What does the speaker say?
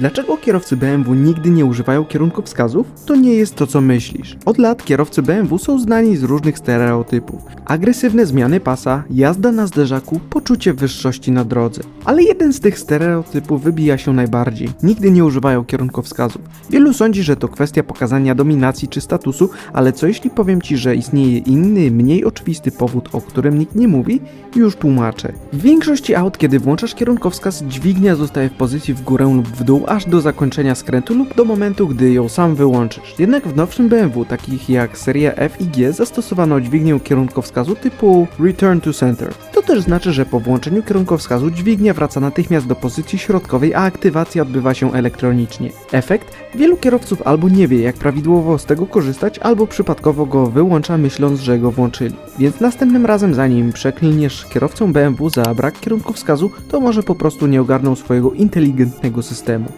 Dlaczego kierowcy BMW nigdy nie używają kierunkowskazów? To nie jest to, co myślisz. Od lat kierowcy BMW są znani z różnych stereotypów. Agresywne zmiany pasa, jazda na zderzaku, poczucie wyższości na drodze. Ale jeden z tych stereotypów wybija się najbardziej. Nigdy nie używają kierunkowskazów. Wielu sądzi, że to kwestia pokazania dominacji czy statusu, ale co jeśli powiem Ci, że istnieje inny, mniej oczywisty powód, o którym nikt nie mówi? Już tłumaczę. W większości aut, kiedy włączasz kierunkowskaz, dźwignia zostaje w pozycji w górę lub w dół, aż do zakończenia skrętu lub do momentu, gdy ją sam wyłączysz. Jednak w nowszym BMW, takich jak seria F i G, zastosowano dźwignię kierunkowskazu typu Return to Center. To też znaczy, że po włączeniu kierunkowskazu dźwignia wraca natychmiast do pozycji środkowej, a aktywacja odbywa się elektronicznie. Efekt? Wielu kierowców albo nie wie, jak prawidłowo z tego korzystać, albo przypadkowo go wyłącza, myśląc, że go włączyli. Więc następnym razem, zanim przekliniesz kierowcą BMW za brak kierunkowskazu, to może po prostu nie ogarnął swojego inteligentnego systemu.